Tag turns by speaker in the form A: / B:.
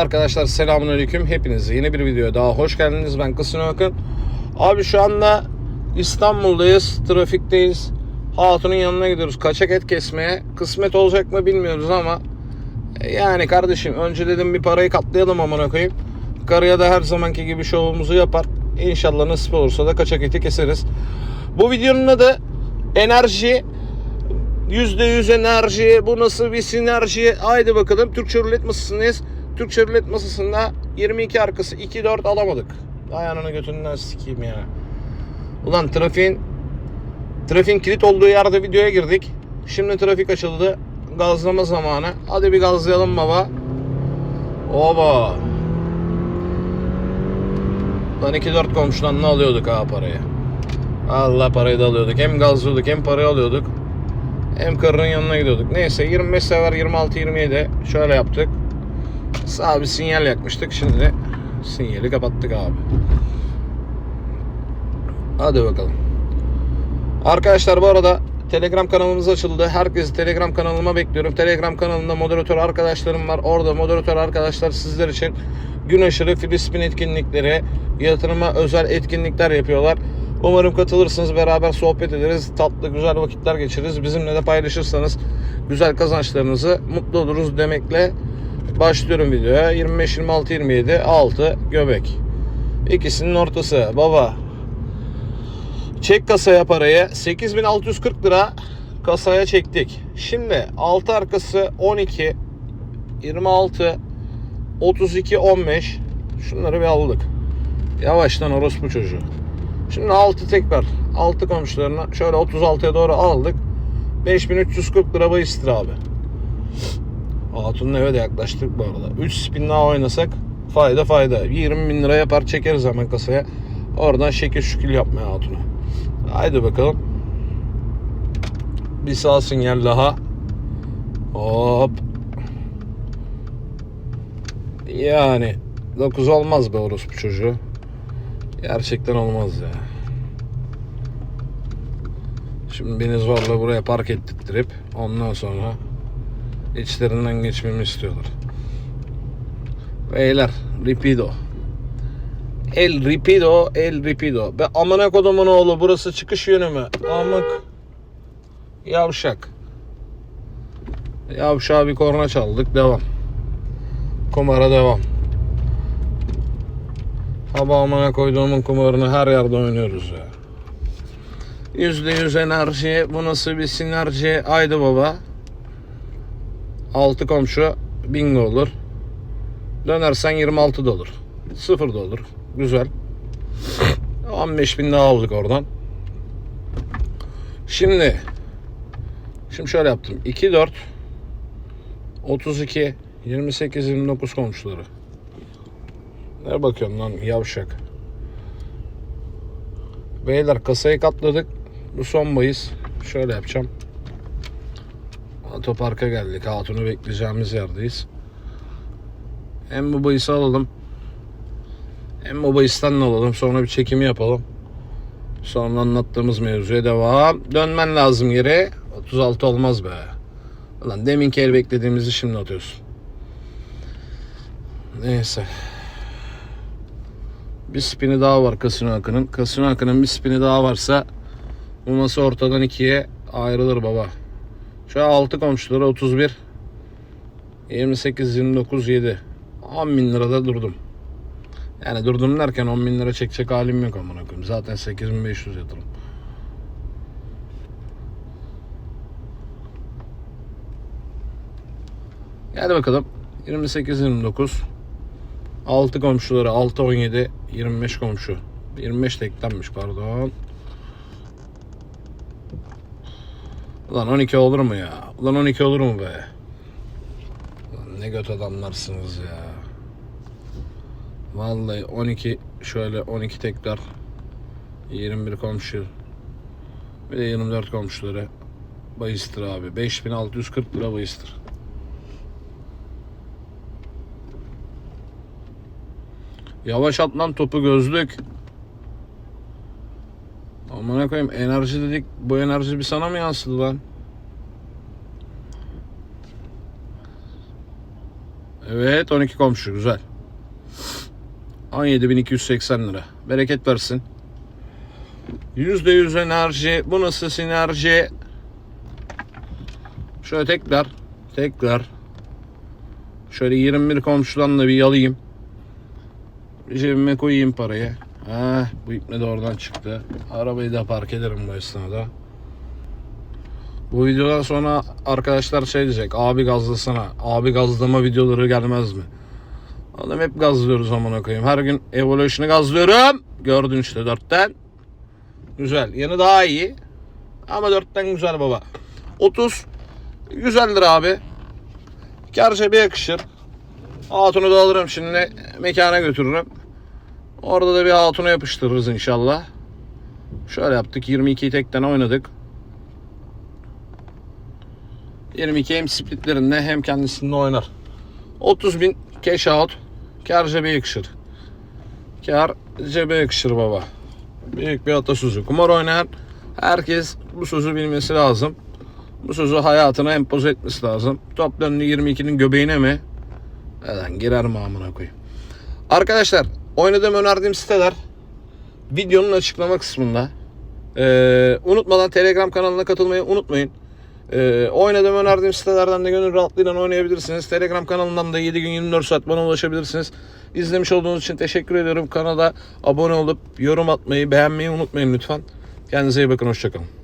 A: Arkadaşlar selamünaleyküm. Hepiniz yeni bir videoya daha hoş geldiniz. Ben Kısın Akın. Abi şu anda İstanbul'dayız. Trafikteyiz. Hatun'un yanına gidiyoruz. Kaçak et kesmeye. Kısmet olacak mı bilmiyoruz ama e, yani kardeşim önce dedim bir parayı katlayalım amına koyayım. Karıya da her zamanki gibi şovumuzu yapar. İnşallah nasip olursa da kaçak eti keseriz. Bu videonun adı enerji %100 enerji, bu nasıl bir sinerji? Haydi bakalım Türkçe rulet masasındayız. Türkçe rulet masasında 22 arkası 2-4 alamadık. Ayağını götünden sikeyim ya. Ulan trafiğin trafiğin kilit olduğu yerde videoya girdik. Şimdi trafik açıldı. Gazlama zamanı. Hadi bir gazlayalım baba. Oba. Lan 2-4 komşudan ne alıyorduk ha parayı? Allah parayı da alıyorduk. Hem gazlıyorduk hem parayı alıyorduk. Hem karının yanına gidiyorduk. Neyse 25 sever 26-27 şöyle yaptık. Sağ bir sinyal yakmıştık. Şimdi sinyali kapattık abi. Hadi bakalım. Arkadaşlar bu arada Telegram kanalımız açıldı. Herkesi Telegram kanalıma bekliyorum. Telegram kanalında moderatör arkadaşlarım var. Orada moderatör arkadaşlar sizler için gün aşırı Filistin etkinlikleri, yatırıma özel etkinlikler yapıyorlar. Umarım katılırsınız. Beraber sohbet ederiz. Tatlı güzel vakitler geçiririz. Bizimle de paylaşırsanız güzel kazançlarınızı mutlu oluruz demekle başlıyorum videoya. 25 26 27 6 göbek. İkisinin ortası. Baba Çek kasaya parayı 8640 lira kasaya çektik. Şimdi 6 arkası 12 26 32 15 şunları bir aldık. Yavaştan orospu çocuğu. Şimdi 6 tekrar 6 komşularına şöyle 36'ya doğru aldık. 5340 lira bahistir abi. Hatun'un eve de yaklaştık bu arada. 3 spin daha oynasak fayda fayda. 20 bin lira yapar çekeriz hemen kasaya. Oradan şekil şükül yapmaya Hatun'a. Haydi bakalım. Bir sağ sinyal daha. Hop. Yani 9 olmaz be orospu çocuğu. Gerçekten olmaz ya. Şimdi beni zorla buraya park ettirip ondan sonra içlerinden geçmemi istiyorlar. Beyler Ripido. El Ripido, El Ripido. Be amına kodumun oğlu burası çıkış yönü mü? Amık. Yavşak. Yavşağa bir korna çaldık. Devam. Kumara devam. Hava amına koyduğumun kumarını her yerde oynuyoruz ya. Yüzde yüz enerji. Bu nasıl bir sinerji? Haydi baba. Altı komşu bingo olur. Dönersen 26 da olur. Sıfır da olur. Güzel. 15 bin daha aldık oradan. Şimdi Şimdi şöyle yaptım. 2 4 32 28 29 komşuları. Ne bakıyorsun lan yavşak. Beyler kasayı katladık. Bu son bayız. Şöyle yapacağım. Otoparka geldik. Hatun'u bekleyeceğimiz yerdeyiz. Hem bu bayısı alalım. Hem bu bayıstan alalım. Sonra bir çekimi yapalım. Sonra anlattığımız mevzuya devam. Dönmen lazım geri. 36 olmaz be. Ulan deminki el beklediğimizi şimdi atıyorsun. Neyse. Bir spini daha var Kasino Akın'ın. Kasino Akın'ın bir spini daha varsa bu masa ortadan ikiye ayrılır baba. Şu an 6 komşuları 31 28 29 7 10 bin lirada durdum. Yani durdum derken 10 bin lira çekecek halim yok amına koyayım. Zaten 8500 yatırım. Hadi bakalım. 28 29 6 komşuları 6 17 25 komşu. 25 de eklenmiş pardon. Ulan 12 olur mu ya? Ulan 12 olur mu be? Ulan ne göt adamlarsınız ya. Vallahi 12 şöyle 12 tekrar 21 komşu bir de 24 komşuları bayistır abi 5640 lira bayistır. Yavaş at lan topu gözlük. Amına koyayım enerji dedik. Bu enerji bir sana mı yansıdı lan? Evet 12 komşu güzel. 17.280 lira. Bereket versin. %100 enerji. Bu nasıl sinerji? Şöyle tekrar. Tekrar. Şöyle 21 komşudan da bir yalayayım. Cebime koyayım parayı. Ha, bu ipne de oradan çıktı. Arabayı da park ederim bu esnada. Bu videodan sonra arkadaşlar şey diyecek. Abi gazlasana. Abi gazlama videoları gelmez mi? Adam hep gazlıyoruz amına koyayım. Her gün Evolution'ı gazlıyorum. Gördün işte dörtten. Güzel. Yanı daha iyi. Ama dörtten güzel baba. 30 güzel lira abi. Kar cebe yakışır. Hatunu da alırım şimdi. Mekana götürürüm. Orada da bir hatunu yapıştırırız inşallah. Şöyle yaptık. 22'yi tekten oynadık. 22 hem splitlerinde hem kendisinde oynar. 30 bin cash out. Kar cebe yakışır. Kar cebe yakışır baba. Büyük bir atasözü. Kumar oynayan herkes bu sözü bilmesi lazım. Bu sözü hayatına empoze etmesi lazım. Top döndü 22'nin göbeğine mi? Neden girer mi amına koyayım. Arkadaşlar oynadığım önerdiğim siteler videonun açıklama kısmında. Ee, unutmadan Telegram kanalına katılmayı unutmayın. Ee, oynadığım önerdiğim sitelerden de gönül rahatlığıyla oynayabilirsiniz. Telegram kanalından da 7 gün 24 saat bana ulaşabilirsiniz. İzlemiş olduğunuz için teşekkür ediyorum. Kanala abone olup yorum atmayı, beğenmeyi unutmayın lütfen. Kendinize iyi bakın. Hoşçakalın.